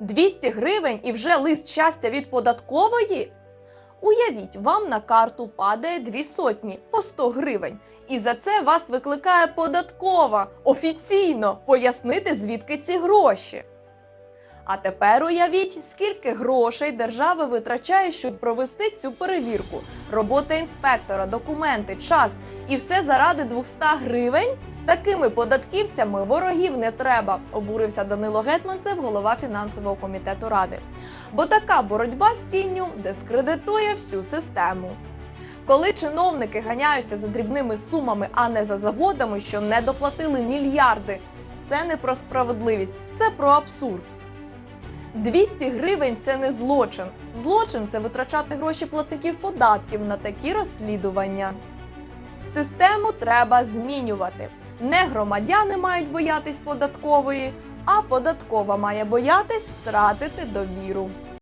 200 гривень і вже лист щастя від податкової? Уявіть, вам на карту падає дві сотні по 100 гривень, і за це вас викликає податкова офіційно пояснити, звідки ці гроші. А тепер уявіть, скільки грошей держава витрачає, щоб провести цю перевірку. Робота інспектора, документи, час і все заради 200 гривень. З такими податківцями ворогів не треба, обурився Данило Гетманцев, голова фінансового комітету ради. Бо така боротьба з тінню дискредитує всю систему. Коли чиновники ганяються за дрібними сумами, а не за заводами, що не доплатили мільярди, це не про справедливість, це про абсурд. 200 гривень це не злочин. Злочин це витрачати гроші платників податків на такі розслідування. Систему треба змінювати. Не громадяни мають боятись податкової, а податкова має боятись втратити довіру.